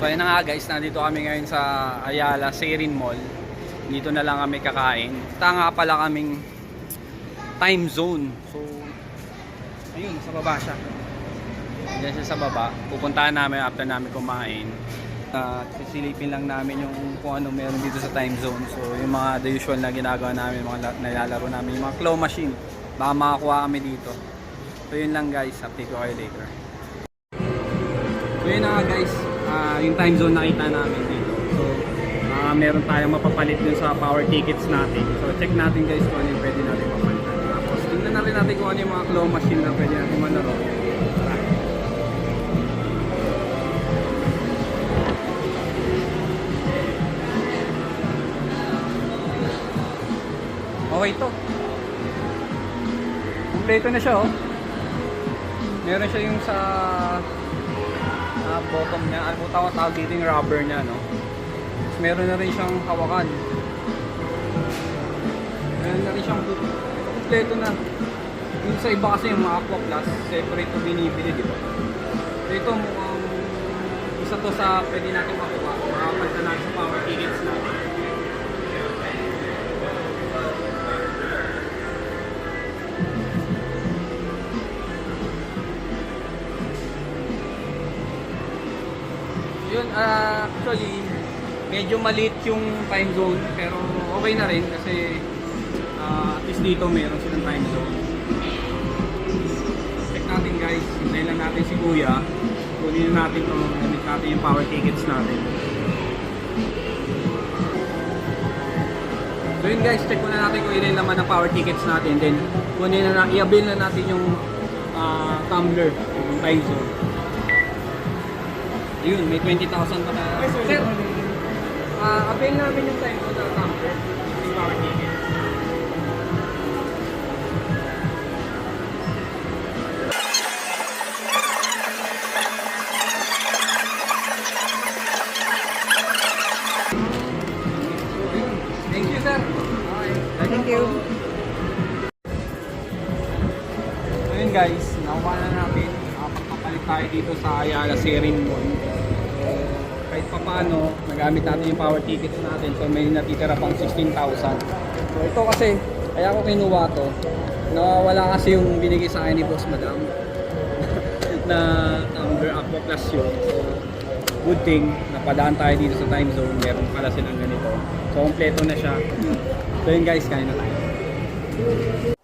So ayun na nga guys, nandito kami ngayon sa Ayala Serin Mall. Dito na lang kami kakain. Tanga pala kaming time zone. So ayun, sa baba siya. Diyan siya sa baba. Pupuntahan namin after namin kumain. At sisilipin lang namin yung kung ano meron dito sa time zone. So yung mga the usual na ginagawa namin, mga la- nilalaro namin, yung mga claw machine. Baka makakuha kami dito. So yun lang guys, update ko kayo later. So yun na guys, Ah, yung time zone nakita namin dito. So ah, meron tayong mapapalit dun sa power tickets natin. So check natin guys kung ano yung pwede natin mapalitan. Tapos tingnan natin natin kung ano yung mga claw machine na pwede natin malaro. Okay to. Kompleto na siya oh. Meron siya yung sa ah, bottom niya. Ano tawag tawag dito yung rubber niya, no? Tapos meron na rin siyang hawakan. Meron na rin siyang hook. Kompleto na. Yung sa iba kasi yung mga Aqua Plus, separate to binibili, di? So ito mukhang isa to sa pwede natin makuha. Makapagta natin sa power tickets Yun, ah, actually, medyo maliit yung time zone, pero okay na rin kasi ah, at least dito meron silang time zone. Check natin guys, hintayin lang natin si Kuya. Kunin na natin kung gamit natin yung power tickets natin. So yun guys, check muna natin kung ilan naman ang power tickets natin. Then, kunin na, i-avail na natin yung ah, tumbler, yung time zone. Ayun, may 20,000 pa na. Sir, ah avail namin yung time ko na camper. Power ticket. Thank you, sir. Thank you. So yun guys, nakuha na natin. Nakapagpapalit tayo dito sa Ayala Serin Mall. Kahit pa paano, nagamit natin yung power tickets natin. So may natitira pang 16,000. So ito kasi, kaya ko kinuha to. Nawawala kasi yung binigay sa akin ni Boss Madam. na Tumbler Aqua Plus. So, good thing, napadaan tayo dito sa time zone. Meron pala silang ganito. So, kompleto na siya. So yun guys, kain na tayo.